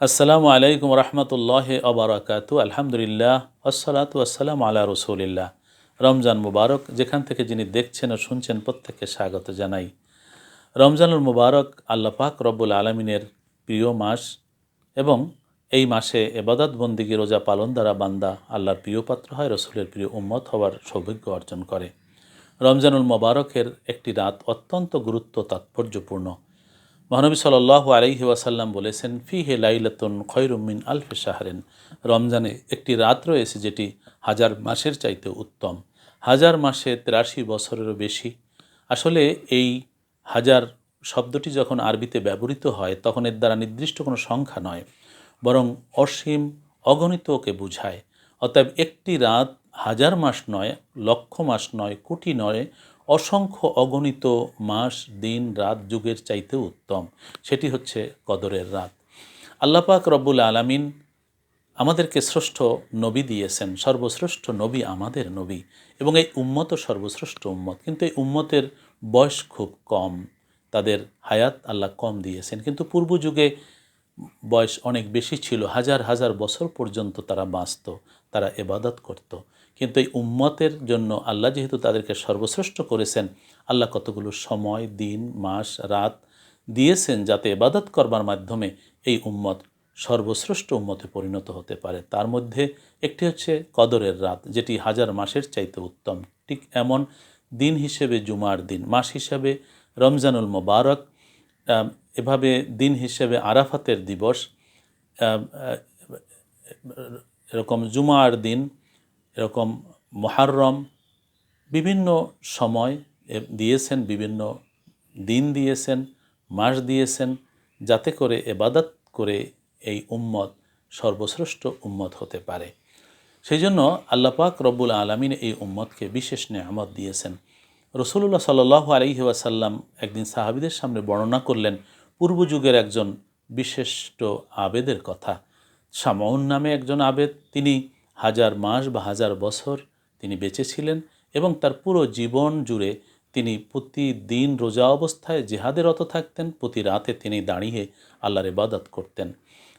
আসসালামু আলাইকুম রহমতুল্লাহ আবরাকাতু আলহামদুলিল্লাহ আসসালাতু আসসালাম আলা রসুলিল্লাহ। রমজান মুবারক, যেখান থেকে যিনি দেখছেন ও শুনছেন প্রত্যেককে স্বাগত জানাই। রমজানুল মুবারক আল্লাহ পাক রব্বুল আলমিনের প্রিয় মাস এবং এই মাসে এবাদত বন্দিগি রোজা পালন দ্বারা বান্দা আল্লাহর প্রিয় পাত্র হয়, রসুলের প্রিয় উম্মত হওয়ার সৌভাগ্য অর্জন করে। রমজানুল মোবারকের একটি রাত অত্যন্ত গুরুত্ব তাৎপর্যপূর্ণ। মহানবী সাল্লাহ আলাইহি ওয়াসাল্লাম বলেছেন ফি হে লাইলাতুন খৈরুমিন আলফে শাহরেন। রমজানে একটি রাত রয়েছে যেটি হাজার মাসের চাইতে উত্তম। হাজার মাসে তেরাশি বছরেরও বেশি। আসলে এই হাজার শব্দটি যখন আরবিতে ব্যবহৃত হয়, তখন এর দ্বারা নির্দিষ্ট কোনো সংখ্যা নয়, বরং অসীম অগণিতকে বুঝায়। অতএব একটি রাত হাজার মাস নয়, লক্ষ মাস নয়, কোটি নয় অসংখ্য অগণিত মাস, দিন, রাত, যুগের চাইতে উত্তম। সেটি হচ্ছে কদরের রাত। আল্লাপাক রব্বুল আলামিন আমাদেরকে শ্রেষ্ঠ নবী দিয়েছেন, সর্বশ্রেষ্ঠ নবী আমাদের নবী এবং এই উম্মত সর্বশ্রেষ্ঠ উম্মত। কিন্তু এই উম্মতের বয়স খুব কম, তাদের হায়াত আল্লাহ কম দিয়েছেন। কিন্তু পূর্ব যুগে বয়স অনেক বেশি ছিল, হাজার হাজার বছর পর্যন্ত তারা বাঁচত, তারা এবাদত করত। কিন্তু এই উম্মতের জন্য আল্লাহ যেহেতু তাদেরকে সর্বশ্রেষ্ঠ করেছেন, আল্লাহ কতগুলো সময়, দিন, মাস, রাত দিয়েছেন যাতে এবাদত করবার মাধ্যমে এই উম্মত সর্বশ্রেষ্ঠ উম্মতে পরিণত হতে পারে। তার মধ্যে একটি হচ্ছে কদরের রাত, যেটি হাজার মাসের চাইতে উত্তম। ঠিক এমন দিন হিসেবে জুমার দিন, মাস হিসেবে রমজানুল মোবারক এভাবে দিন হিসেবে আরাফাতের দিবস এরকম জুমার দিন এরকম মহারম বিভিন্ন সময় দিয়েছেন, বিভিন্ন দিন দিয়েছেন, মাস দিয়েছেন, যাতে করে এবাদত করে এই উম্মত সর্বশ্রেষ্ঠ উম্মত হতে পারে। সেই জন্য আল্লাপাক রব্বুল আলমিন এই উম্মতকে বিশেষ নেহামত দিয়েছেন। রসুল্লাহ সাল্লাহ আলহি ওয়াসাল্লাম একদিন সাহাবিদের সামনে বর্ণনা করলেন, পূর্ব যুগের একজন বিশিষ্ট আবেদের কথা। সামাউন নামে একজন আবেদ, তিনি হাজার মাস বা হাজার বছর তিনি বেঁচে ছিলেন এবং তার পুরো জীবন জুড়ে তিনি প্রতিদিন রোজা অবস্থায় জেহাদের রত থাকতেন, প্রতি রাতে তিনি দাঁড়িয়ে আল্লাহর ইবাদত করতেন।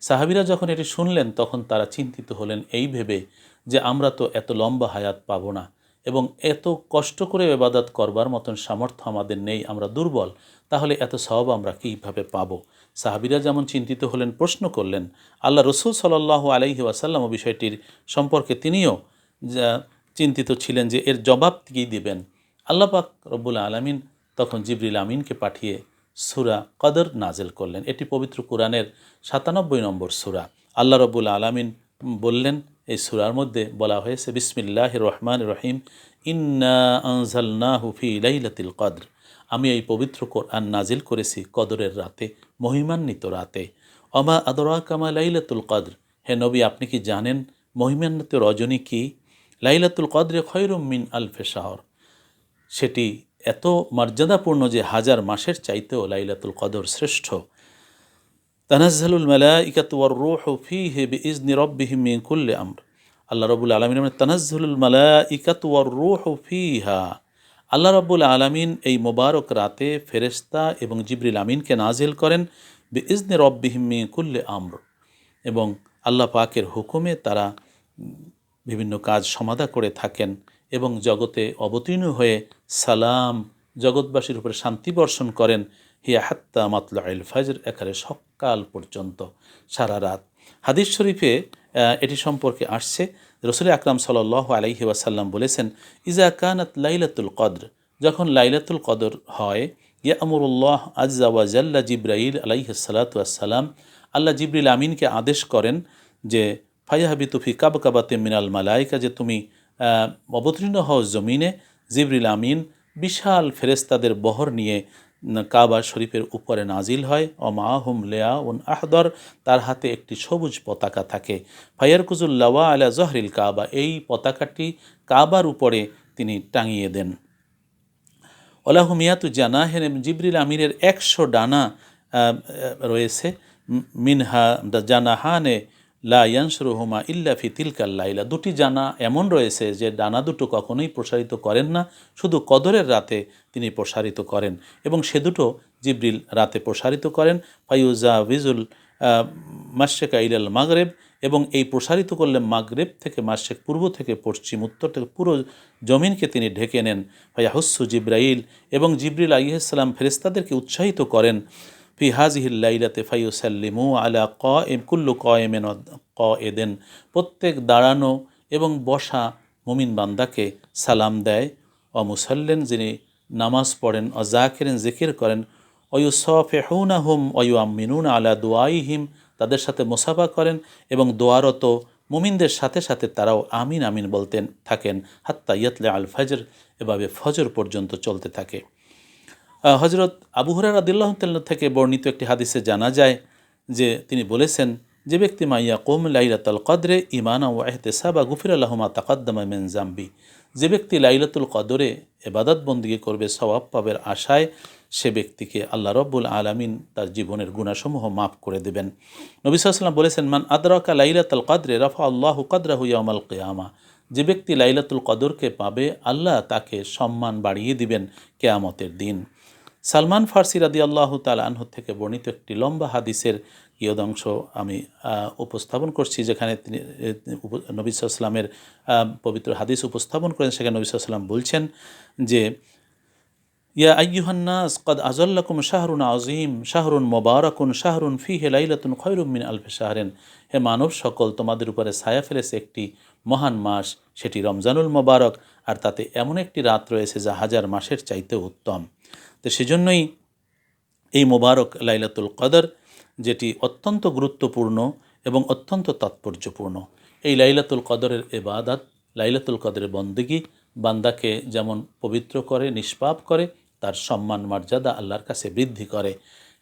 সাহাবিরা যখন এটি শুনলেন, তখন তারা চিন্তিত হলেন, এই ভেবে যে আমরা তো এত লম্বা হায়াত পাবো না। এবং এত কষ্ট করে এবাদত করবার মতন সামর্থ্য আমাদের নেই, আমরা দুর্বল, তাহলে এত সব আমরা কীভাবে পাব? সাহাবিরা যেমন চিন্তিত হলেন, প্রশ্ন করলেন, আল্লাহ রসুল সাল্লাহ আলাইহি ওয়াসাল্লাম বিষয়টির সম্পর্কে তিনিও চিন্তিত ছিলেন যে এর জবাব কী দেবেন। আল্লাহ পাক রব্বুল আলমিন তখন জিবরিল আমিনকে পাঠিয়ে সুরা কদর নাজেল করলেন। এটি পবিত্র কোরআনের সাতানব্বই নম্বর সুরা। আল্লাহ রব্বুল আলমিন বললেন এই সুরার মধ্যে বলা হয়েছে বিসমিল্লাহ রহমান রহিম, ইন্না আনজালনা হুফি লাইলাতিল কদর। আমি এই পবিত্র কোরআন নাজিল করেছি কদরের রাতে, মহিমান্বিত রাতে। অমা আদরা কামা লাইলাতুল কদর? হে নবী, আপনি কি জানেন মহিমান্বিত রজনী কি? লাইলাতুল কদরে খৈরুম মিন আলফে শাহর। সেটি এত মর্যাদাপূর্ণ যে হাজার মাসের চাইতেও লাইলাতুল কদর শ্রেষ্ঠ। তানাজ্জালুল মালা ইকাতুয়ার রুহ ফি হে ইজনি রব্বিহিম মিন কুল্লে আমর। আল্লাহ রবুল আলমিন তানাজ্জুলুল মালা ইকাতুয়ার রুহ ফিহা। আল্লাহ রব্বুল আলমিন এই মোবারক রাতে ফেরেস্তা এবং জিবরিল আমিনকে নাজিল করেন বি ইজনে রব্বিহিম্মি কুল্লে আমর। এবং আল্লাহ পাকের হুকুমে তারা বিভিন্ন কাজ সমাধা করে থাকেন এবং জগতে অবতীর্ণ হয়ে সালাম জগৎবাসীর উপরে শান্তি বর্ষণ করেন। হিয়া হাত্তা মাতলা আল ফাজর একারে সকাল পর্যন্ত, সারা রাত। হাদিস শরীফে এটি সম্পর্কে আসছে। রসুল আকরাম সাল আলাইহি ওয়াসাল্লাম বলেছেন, ইজা কানাত লাইলাতুল কদর যখন লাইলাতুল কদর হয় ইয়া আমরুল্লাহ আজ্জা ওয়াজাল্লা জিব্রাইল আলাইসালাতাম আল্লাহ জিব্রিল আমিনকে আদেশ করেন যে ফাইহাবি তুফি কাব কাবাতে মিনাল মালাইকা যে তুমি অবতীর্ণ হও জমিনে। জিবরিল আমিন বিশাল ফেরেস্তাদের বহর নিয়ে কাবা শরীফের উপরে নাজিল হয়। ও মাহুম লেয়া উন আহদর, তার হাতে একটি সবুজ পতাকা থাকে। ফায়ারকুজুল্লাওয়া আলা জহরিল কাবা, এই পতাকাটি কাবার উপরে তিনি টাঙিয়ে দেন। ওলাহুমিয়াতু জানাহেন জিবরিল আমিরের একশো ডানা রয়েছে। মিনহা জানাহানে লা ইয়ানসরুহুমা ইল্লা ফি তিলকাল্লাইলা দুটি জানা এমন রয়েছে যে ডানা দুটো কখনোই প্রসারিত করেন না, শুধু কদরের রাতে তিনি প্রসারিত করেন এবং সে দুটো জিব্রিল রাতে প্রসারিত করেন। ফাইউজা ভিজুল মাসেকা ইলাল মাগরেব এবং এই প্রসারিত করলে মাগরেব থেকে মাসেক পূর্ব থেকে পশ্চিম উত্তর থেকে পুরো জমিনকে তিনি ঢেকে নেন। ফায়াহুসু জিব্রাইল এবং জিব্রিল আইসাল্লাম ফেরেস্তাদেরকে উৎসাহিত করেন। ফি হাজিহিল্লাইলাতে ফাইউসাল্লিমু আলা ক এম কুল্লু ক এমেন ক এদেন প্রত্যেক দাঁড়ানো এবং বসা মুমিন বান্দাকে সালাম দেয়। অমুসাল্লেন যিনি নামাজ পড়েন অজাকেরেন জিকির করেন অয়ু সফেহুনা হুম অয়ু আমিনুন আলা দোয়াইহিম তাদের সাথে মোসাফা করেন এবং দোয়ারত মুমিনদের সাথে সাথে তারাও আমিন আমিন বলতেন থাকেন, হাত্তা ইয়াতলে আল ফজর, এভাবে ফজর পর্যন্ত চলতে থাকে। হজরত আবু হুরার আদিল্লাহ থেকে বর্ণিত একটি হাদিসে জানা যায় যে তিনি বলেছেন, যে ব্যক্তি মাইয়া কোম লাইলাতুল কদরে ইমানা ও এহতেসাবা গুফির আল্লাহমা তাকাদ্দামা মেন জাম্বি যে ব্যক্তি লাইলাতুল কদরে এবাদত বন্দিগি করবে স্বভাব পাবের আশায় সে ব্যক্তিকে আল্লাহ রব্বুল আলমিন তার জীবনের গুণাসমূহ মাফ করে দেবেন। নবী সাল্লাম বলেছেন, মান আদরাকা লাইলাতুল কদরে রফা আল্লাহ কদরাহু ইয়ামাল কেয়ামা। যে ব্যক্তি লাইলাতুল কদরকে পাবে, আল্লাহ তাকে সম্মান বাড়িয়ে দিবেন কেয়ামতের দিন। সালমান ফার্সি রাদি আল্লাহ তালাহ থেকে বর্ণিত একটি লম্বা হাদিসের কিয়দংশ আমি উপস্থাপন করছি, যেখানে তিনি নবী সাল্লামের পবিত্র হাদিস উপস্থাপন করেন, সেখানে নবী সাল্লাম বলছেন যে, ইয়া আইয়ুহান্নাস কদ আজল্লাকুম শাহরুন আজিম শাহরুন মোবারকুন, শাহরুন ফি হে লাইলাতুন খয়রুমিন আলফে শাহরেন। হে মানব সকল, তোমাদের উপরে ছায়া ফেলেছে একটি মহান মাস, সেটি রমজানুল মোবারক, আর তাতে এমন একটি রাত রয়েছে যা হাজার মাসের চাইতে উত্তম। তো সেজন্যই এই মোবারক লাইলাতুল কদর, যেটি অত্যন্ত গুরুত্বপূর্ণ এবং অত্যন্ত তাৎপর্যপূর্ণ। এই লাইলাতুল কদরের এবাদাত লাইলাতুল কদরের বন্দেগি বান্দাকে যেমন পবিত্র করে, নিষ্পাপ করে, তার সম্মান, মর্যাদা আল্লাহর কাছে বৃদ্ধি করে।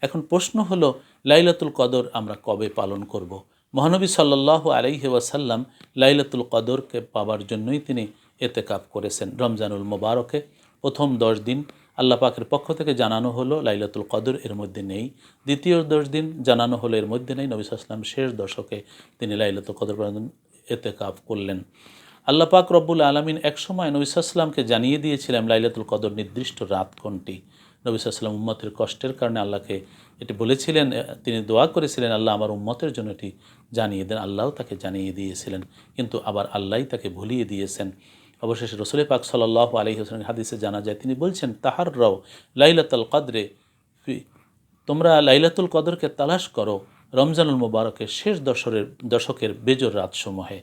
এখন প্রশ্ন হলো, লাইলাতুল কদর আমরা কবে পালন করব। মহানবী সাল্লাহ আলাইহি ওয়াসাল্লাম লাইলাতুল কদরকে পাওয়ার জন্যই তিনি এতেকাপ করেছেন রমজানুল মোবারকে। প্রথম দশ দিন আল্লাহ পাকের পক্ষ থেকে জানানো হলো, লাইলাতুল কদর এর মধ্যে নেই। দ্বিতীয় দশ দিন জানানো হলো, এর মধ্যে নেই। নবী সাল্লাম শেষ দশকে তিনি লাইলাতুল কদর এতেকাপ করলেন। আল্লাহ পাক রব্বুল আলমিন একসময় নবী সাল্লামকে জানিয়ে দিয়েছিলেন, লাইলাতুল কদর নির্দিষ্ট রাত কোনটি? নবী সাল্লাম উম্মতের কষ্টের কারণে আল্লাহকে এটি বলেছিলেন তিনি দোয়া করেছিলেন, আল্লাহ আমার উম্মতের জন্য এটি জানিয়ে দেন আল্লাহও তাকে জানিয়ে দিয়েছিলেন। কিন্তু আবার আল্লাহ তাকে ভুলিয়ে দিয়েছেন। অবশেষে রসুল পাক সাল্লাহ আলহি হোসেন হাদিসে জানা যায়, তিনি বলছেন তাহার রাও লাইলাতুল কদরে তোমরা লাইলাতুল কদরকে তালাশ করো রমজানুল মুবারকের শেষ দশরের, দশকের বেজর রাতসমূহে।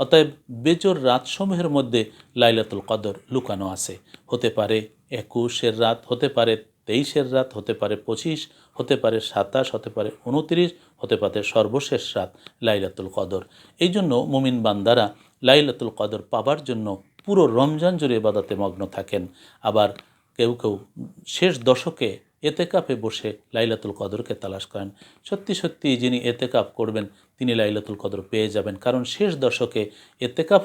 অতএব বেজর রাতসমূহের মধ্যে লাইলাতুল কদর লুকানো আছে। হতে পারে একুশের রাত, হতে পারে তেইশের রাত, হতে পারে পঁচিশ, হতে পারে সাতাশ, হতে পারে উনত্রিশ, হতে পারে সর্বশেষ রাত লাইলাতুল কদর। এই জন্য মুমিন বান্দারা লাইলাতুল কদর পাবার জন্য পুরো রমজান জুড়ে এবাদাতে মগ্ন থাকেন। আবার কেউ কেউ শেষ দশকে এতেকাপে বসে লাইলাতুল কদরকে তালাশ করেন। সত্যি সত্যি যিনি এতেকাপ করবেন, তিনি লাইলাতুল কদর পেয়ে যাবেন। কারণ শেষ দশকে এতে এতেকাপ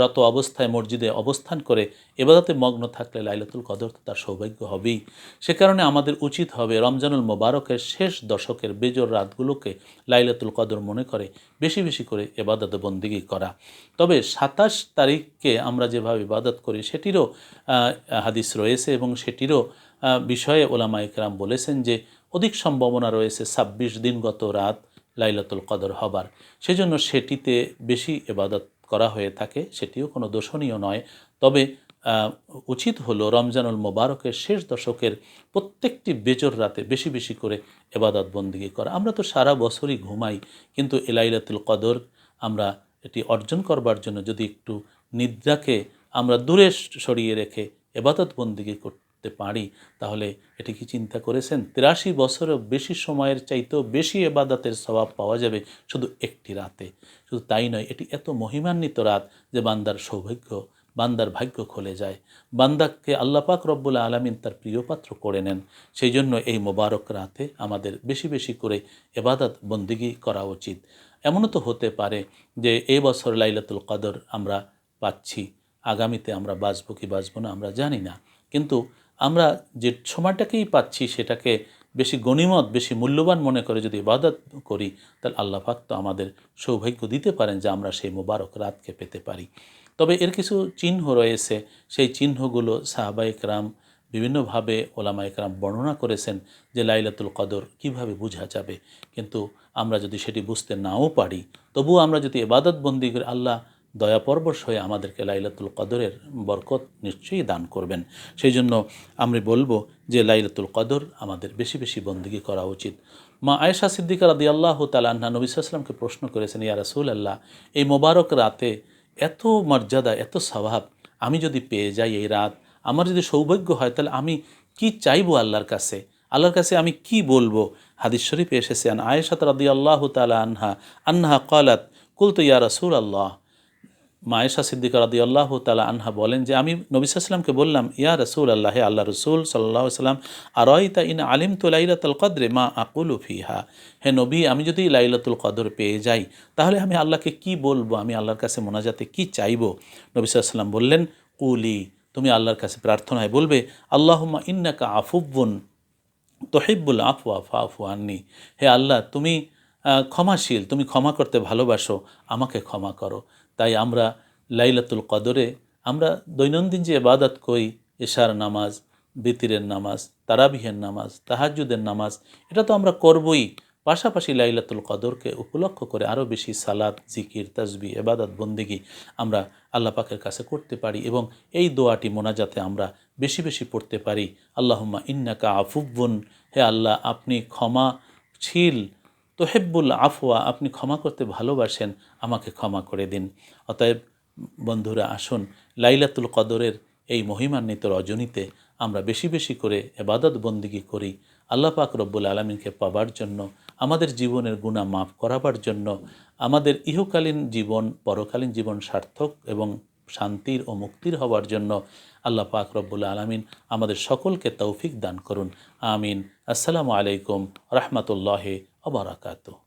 রত অবস্থায় মসজিদে অবস্থান করে এবাদাতে মগ্ন থাকলে লাইলাতুল কদর তার সৌভাগ্য হবেই। সে কারণে আমাদের উচিত হবে রমজানুল মোবারকের শেষ দশকের বেজর রাতগুলোকে লাইলাতুল কদর মনে করে বেশি বেশি করে এবাদত বন্দিগি করা। তবে সাতাশ তারিখকে আমরা যেভাবে ইবাদত করি, সেটিরও হাদিস রয়েছে এবং সেটিরও বিষয়ে ওলামা ইকরাম বলেছেন যে অধিক সম্ভাবনা রয়েছে ছাব্বিশ দিনগত রাত লাইলাতুল কদর হবার। সেজন্য সেটিতে বেশি এবাদত করা হয়ে থাকে, সেটিও কোনো দোষণীয় নয়। তবে উচিত হলো রমজানুল মোবারকের শেষ দশকের প্রত্যেকটি বেজর রাতে বেশি বেশি করে এবাদত বন্দিগি করা। আমরা তো সারা বছরই ঘুমাই, কিন্তু এলাইলাতুল কদর আমরা এটি অর্জন করবার জন্য যদি একটু নিদ্রাকে আমরা দূরে সরিয়ে রেখে এবাদত বন্দিগি করতে করতে পারি, তাহলে এটি কি চিন্তা করেছেন? তিরাশি বছরের বেশি সময়ের চাইতেও বেশি এবাদাতের স্বভাব পাওয়া যাবে শুধু একটি রাতে। শুধু তাই নয়, এটি এত মহিমান্বিত রাত যে বান্দার সৌভাগ্য, বান্দার ভাগ্য খুলে যায়। বান্দাকে আল্লাপাক রব্বুল আলমিন তার প্রিয়পাত্র করে নেন। সেই জন্য এই মোবারক রাতে আমাদের বেশি বেশি করে এবাদত বন্দিগি করা উচিত। এমনও তো হতে পারে যে এই বছর লাইলাতুল কদর আমরা পাচ্ছি, আগামীতে আমরা বাঁচবো কি বাঁচব না আমরা জানি না। কিন্তু আমরা যে সময়টাকেই পাচ্ছি সেটাকে বেশি গণিমত, বেশি মূল্যবান মনে করে যদি ইবাদত করি, তাহলে আল্লাহ পাক তো আমাদের সৌভাগ্য দিতে পারেন যে আমরা সেই মোবারক রাতকে পেতে পারি। তবে এর কিছু চিহ্ন রয়েছে। সেই চিহ্নগুলো সাহাবা রাম বিভিন্নভাবে ওলামা একরাম বর্ণনা করেছেন যে লাইলাতুল কদর কীভাবে বোঝা যাবে। কিন্তু আমরা যদি সেটি বুঝতে নাও পারি, তবুও আমরা যদি এবাদত বন্দি করে আল্লাহ দয়াপরবশ হয়ে আমাদেরকে লাইলাতুল কদরের বরকত নিশ্চয়ই দান করবেন। সেই জন্য আমি বলব যে লাইলাতুল কদর আমাদের বেশি বেশি বন্দিগি করা উচিত। মা আয়েশা সিদ্দিকা রাদি আল্লাহ তালান্না নবী সাল্লামকে প্রশ্ন করেছেন, ইয়া রাসুল আল্লাহ এই মোবারক রাতে এত মর্যাদা, এত স্বভাব আমি যদি পেয়ে যাই এই রাত, আমার যদি সৌভাগ্য হয়, তাহলে আমি কি চাইব আল্লাহর কাছে? আল্লাহর কাছে আমি কি বলব? হাদিস শরীফে এসেছেন আয়েশাত রাদি আল্লাহ তালা আনহা, আন্হা কলাত, কুলতো ইয়া রাসুল আল্লাহ মায়েশা সিদ্দিকা রাদি আল্লাহ তালা আনহা বলেন যে, আমি নবী সাল্লামকে বললাম, ইয়া রসুল আল্লাহ আল্লাহ রসুল সাল্লাহ সাল্লাম আরয়তা ইন আলিম তো লাইলাতুল কদরে মা আকুল ফিহা? হে নবী, আমি যদি লাইলাতুল কদর পেয়ে যাই, তাহলে আমি আল্লাহকে কি বলব? আমি আল্লাহর কাছে মোনাজাতে কি চাইব? নবী সাল্লাম বললেন, কুলি, তুমি আল্লাহর কাছে প্রার্থনায় বলবে আল্লাহমা ইন্নাকা আফুব্বন তহিব্বুল আফওয়া ফাফু আননি। হে আল্লাহ, তুমি ক্ষমাশীল, তুমি ক্ষমা করতে ভালোবাসো, আমাকে ক্ষমা করো। তাই আমরা লাইলাতুল কদরে আমরা দৈনন্দিন যে এবাদত করি, এশার নামাজ, বিতিরের নামাজ, তারাবিহের নামাজ তাহাজুদের নামাজ, এটা তো আমরা করবই। পাশাপাশি লাইলাতুল কদরকে উপলক্ষ করে আরও বেশি সালাদ জিকির তাজবি এবাদত বন্দিগি আমরা আল্লাহ পাকের কাছে করতে পারি এবং এই দোয়াটি মোনাজাতে আমরা বেশি বেশি পড়তে পারি। আল্লাহুম্মা ইন্নাকা আফুব্বুন হে আল্লাহ, আপনি ক্ষমাশীল তোহেব্বুল আফওয়া, আপনি ক্ষমা করতে ভালোবাসেন, আমাকে ক্ষমা করে দিন। অতএব, বন্ধুরা, আসুন, লাইলাতুল কদরের এই মহিমান্বিত রজনীতে আমরা বেশি বেশি করে এবাদত বন্দিগি করি। আল্লাহ পাক রব্বুল আলমিনকে পাবার জন্য, আমাদের জীবনের গুণা মাফ করাবার জন্য, আমাদের ইহকালীন জীবন, পরকালীন জীবন সার্থক এবং শান্তির ও মুক্তির হওয়ার জন্য আল্লাহ পাক রব্বুল আলমিন আমাদের সকলকে তৌফিক দান করুন। আমিন। আসসালামু আলাইকুম রহমতুল্লাহ অবরাকাতু